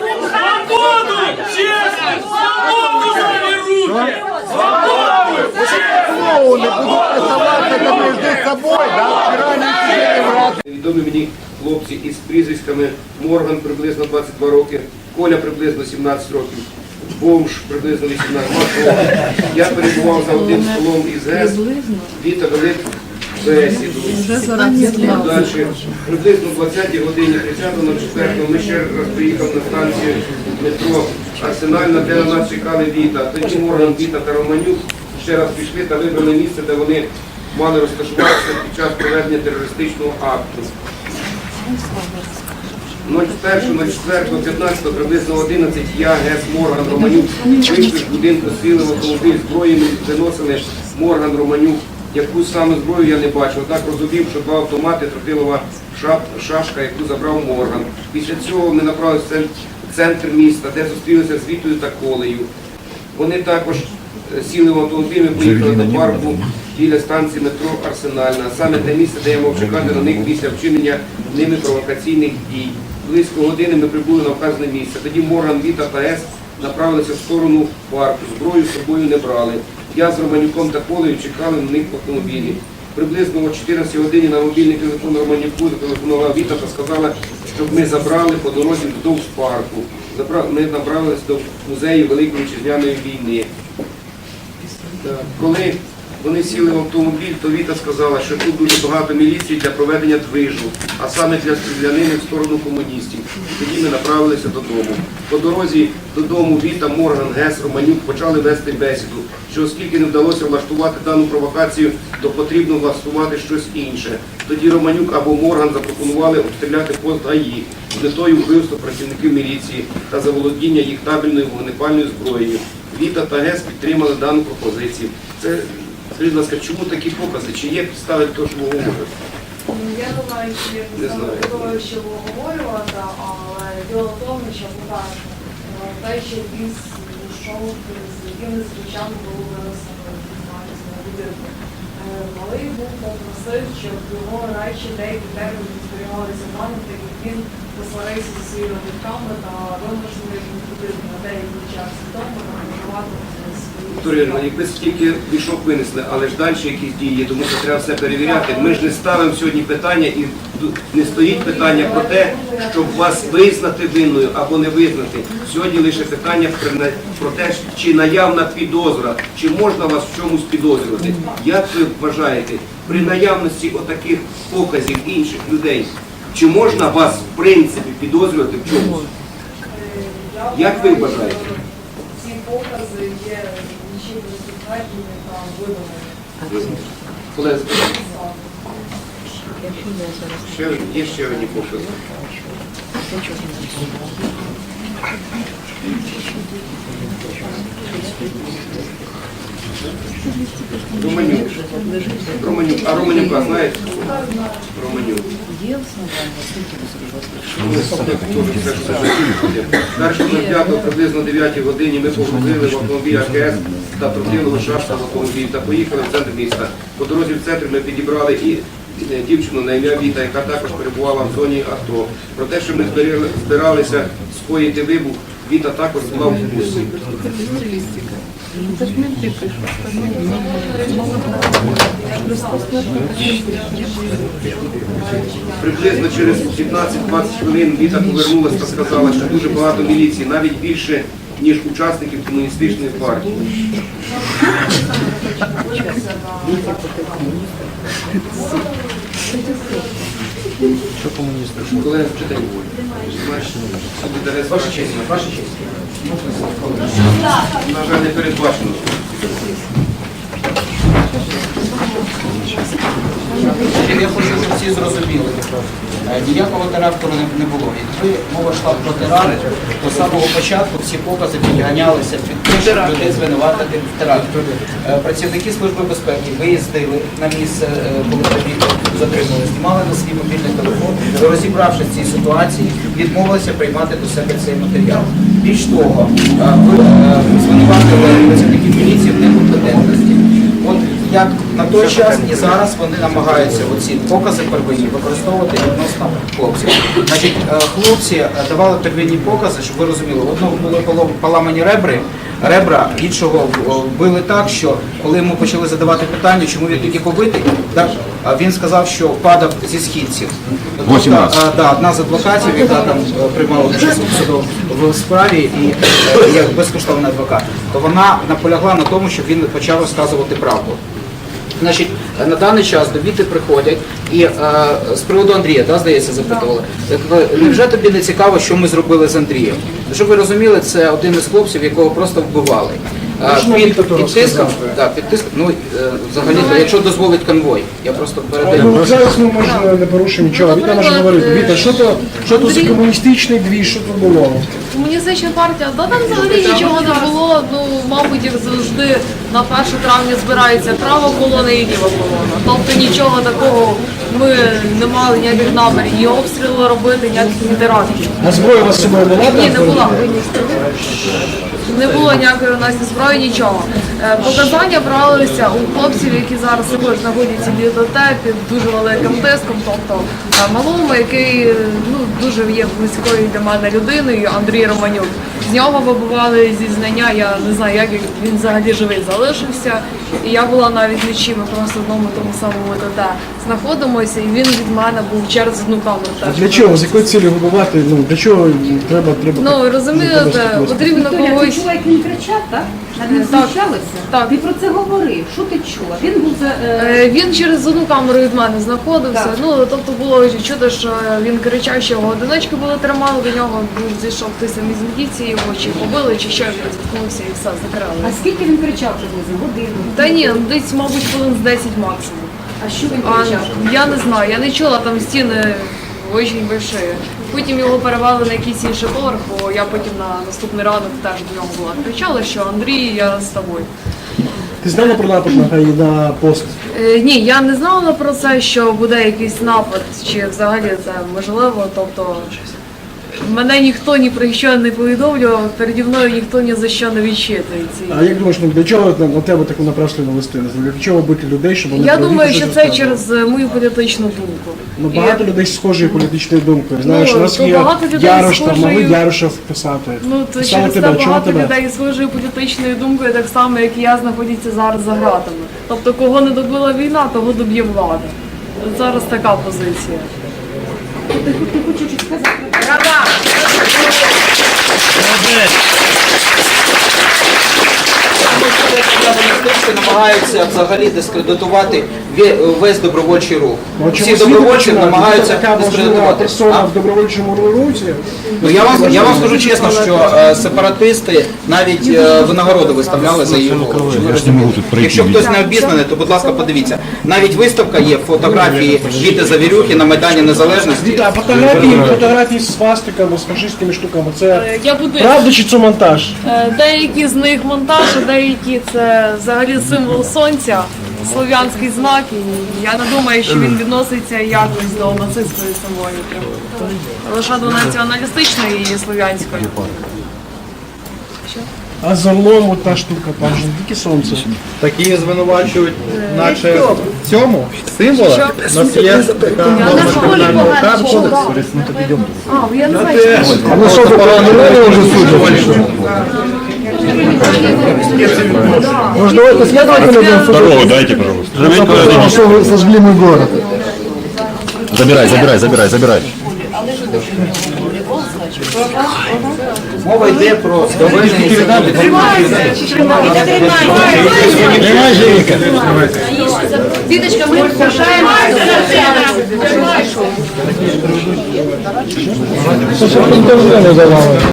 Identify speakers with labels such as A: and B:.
A: Свободу! Честность! Свободу за руки! Свободу!
B: Ну, не будуть оставаться там между собой, да? Вчера они сидели в раз.
C: Відомі мені хлопці із прізвиськами Морган приблизно 22 роки, Коля приблизно 17 років, Бомж приблизно 18 років. Я перебував за одним столом із ГЕС, Віта велик бесіду. Далі, приблизно в 20-й годині 30.04 ми ще раз приїхав на станцію метро Арсенальна, де на нас чекали Віта. Тоді Морган, Віта та Романюк ще раз пішли та вибрали місце, де вони мали розташуватися під час проведення терористичного акту. 01.04.15 приблизно 11 я, Гес, Морган, Романюк вийшли з будинку, сіли в автомобіль зброєю, виносили Морган, Романюк. Яку саме зброю я не бачив. Однак розумів, що два автомати, тротилова шашка, яку забрав Морган. Після цього ми направилися в центр міста, де зустрілися з Вітою та Колею. Вони також е, сіли в автомобіль, ми поїхали до парку біля станції метро Арсенальна, саме те місце, де я мав чекати на них після вчинення ними провокаційних дій. Близько години ми прибули на вказане місце. Тоді Морган, Віта та Ес направилися в сторону парку. Зброю з собою не брали. Я з Романюком та Колею чекали на них в автомобілі. Приблизно о 14 годині на мобільний телефон Романюку зателефонувала Віта та сказала, щоб ми забрали по дорозі вздовж парку. Ми набралися до музею Великої Вітчизняної війни. Коли вони сіли в автомобіль, то Віта сказала, що тут дуже багато міліції для проведення движу, а саме для стрілянини в сторону комуністів. Тоді ми направилися додому. По дорозі додому Віта, Морган, Гес, Романюк почали вести бесіду, що оскільки не вдалося влаштувати дану провокацію, то потрібно влаштувати щось інше. Тоді Романюк або Морган запропонували обстріляти пост ГАІ з метою вбивства працівників міліції та заволодіння їх табельною вогнепальною зброєю. Віта та ГЕС підтримали дану пропозицію. Це, скажіть, будь ласка, чому такі покази? Чи є підстави того, що ви говорите?
D: Я думаю, що я
C: Не знаю.
D: підставляю, щоб обговорювати, але діло в тому, що е, те, що він йшов з якимись речами було винесено на будинку. Е, Малий був попросив, щоб його речі деякі терміни зберігалися в так як він посварився зі своїми батьками та вимушений був ходити на деякий час вдома, організувати свої
C: Ірина, якби стільки мішок винесли, але ж далі якісь дії є, тому що треба все перевіряти. Ми ж не ставимо сьогодні питання і не стоїть питання про те, щоб вас визнати винною або не визнати. Сьогодні лише питання про те, чи наявна підозра, чи можна вас в чомусь підозрювати. Як ви вважаєте, при наявності отаких показів інших людей, чи можна вас в принципі підозрювати в чомусь? Як ви вважаєте?
D: не підтверджені та видані.
C: Колеги, ще є ще одні покази. Романюк. Романюк. А Романюка знаєте? Романюк. Першого 05 приблизно 9 годині ми погрузили в автомобіль АКС та тротилову шашку в автомобіль та поїхали в центр міста. По дорозі в центр ми підібрали і е, дівчину на ім'я Віта, яка також перебувала в зоні АТО. Про те, що ми збиралися скоїти вибух, Віта також була в курсі. Приблизно через 15-20 хвилин Віта повернулася та сказала, що дуже багато міліції, навіть більше, ніж учасників комуністичної партії. Колеги, буде. Ваша честь. Ваша честь. На жаль, не передбачено.
E: Я хочу, щоб всі зрозуміли. Е, Ніякого теракту не, було. Якби мова йшла про теракт, то з самого початку всі покази підганялися під те, щоб людей звинуватити в теракті. Е, Працівники Служби безпеки виїздили на місце, е, коли тобі затримали, знімали на свій мобільний телефон, розібравшись в цій ситуації, відмовилися приймати до себе цей матеріал. Більш того, ви звинуватили працівників міліції в некомпетентності. Як на той час і зараз вони намагаються оці покази первинні використовувати відносно хлопців. Значить, е, хлопці е, давали первинні покази, щоб ви розуміли, в одного були поламані ребри, ребра, іншого е, били так, що коли йому почали задавати питання, чому він тільки побитий, він сказав, що падав зі східців. Тобто, е, да, одна з адвокатів, яка там приймала участь в справі і як безкоштовний адвокат, то вона наполягла на тому, щоб він почав розказувати правду. Значить, на даний час до Віти приходять і е, з приводу Андрія, да, здається, запитували. Невже тобі не цікаво, що ми зробили з Андрієм? Щоб ви розуміли, це один із хлопців, якого просто вбивали. Е, під, під тиском, так, під тиском, ну, е, взагалі, якщо дозволить конвой, я просто передаю.
F: Ну, зараз ми може не порушимо нічого. Віта може говорити. Віта, що то, що то за комуністичний двіж, що то було?
D: Комуністична партія, да там взагалі нічого не було. Ну, мабуть, як завжди на 1 травня збирається права колона і ліва колона. Тобто нічого такого ми не мали ніяких намірів, ні обстріли робити, ніяких ні терактів.
F: А зброя у вас собою була?
D: Ні, не була. Не було ніякої у нас зброї, нічого. Е, Показання бралися у хлопців, які зараз також знаходяться в ДТ під дуже великим тиском, тобто е, малому, який е, ну, дуже є близькою для мене людиною, Андрій Романюк. З нього вибували зізнання, я не знаю, як він взагалі живий залишився. І я була навіть вночі, ми просто в одному тому самому ДТ знаходимося, і він від мене був через одну камеру А
F: Для чого? З якою цілі вибивати? Ну, для чого треба, треба...
D: Ну розумієте, потрібно когось.
G: Чоловік не кричав, так? Над
D: Так.
G: Ти про це говорив. Що ти чула? Він був за... е,
D: Е, Він через одну камеру від мене знаходився.
G: Так.
D: Ну тобто було чути, що він кричав, що його одиночки були тримали, до нього був зійшов хтось там із міліції, його чи побили, чи що він зіткнувся і все закрили.
G: А скільки він кричав приблизно? Годину?
D: Та ні, десь, мабуть, хвилин з 10 максимум.
G: А що він
D: А, я не знаю, я не чула там стіни дуже больші. Потім його перевели на якийсь інший поверх, бо я потім на наступний ранок теж до нього була. Кричала, що Андрій, я з тобою.
F: Ти знала про напад на, на пост?
D: Е, ні, я не знала про це, що буде якийсь напад, чи взагалі це можливо. Тобто мене ніхто ні про що не повідомлював, переді мною ніхто ні за що не відчитується.
F: А як думаєш, ну, для чого на, на тебе таку напраслину вести? Для чого бити людей, щоб вони
D: Я
F: про
D: думаю, що це
F: розказували?
D: через е, мою політичну думку.
F: Ну,
D: І-
F: багато людей з схожою політичною думкою. Знаєш,
D: Ну,
F: у нас
D: то
F: є
D: багато людей з
F: Ярош, там
D: схожою-
F: могли Яроша вписати.
D: Ну то
F: Писали
D: через це
F: тебе, чого
D: багато
F: тебе?
D: людей з схожою політичною думкою, так само як і я знаходяться зараз за гратами. Тобто, кого не добила війна, того доб'є влада. От зараз така позиція.
G: Ти, ти хочеш щось сказати?
E: Комуністичні намагаються взагалі дискредитувати весь добровольчий рух.
F: Ну,
E: Всі добровольці намагаються дискредитувати.
F: персона
E: А?
F: в добровольчому русі.
E: Ну я вам я вам скажу чесно, що е, сепаратисти навіть е, винагороду виставляли за її голову. Якщо хтось не обізнаний, то будь ласка, подивіться. Навіть виставка є фотографії Віти Завірюхи на Майдані Незалежності.
F: Віта, а фотографії, фотографії з свастиками, з фашистськими штуками. Це
D: Е, Я буду
F: правда чи це монтаж?
D: Е, Деякі з них монтаж, а деякі це взагалі символ сонця, слов'янський знак. І я не думаю, що він відноситься якось до нацистської символіки. Лише до націоналістичної і слов'янської.
F: А з орлом та штука, там же тільки сонце.
H: Такі звинувачують, наче в цьому символах. У нас є така норма кодексу.
D: А, я не знаю, що
F: А ну що, ви вже судять? Может, давайте следователя будем судить?
I: Второго дайте, пожалуйста.
F: Потому что вы сожгли мой город.
I: Забирай, забирай, забирай, забирай.
E: Мова йде про доведення інституту.
G: Віточка, ми вважаємо...
F: Что, что, интервью не давала?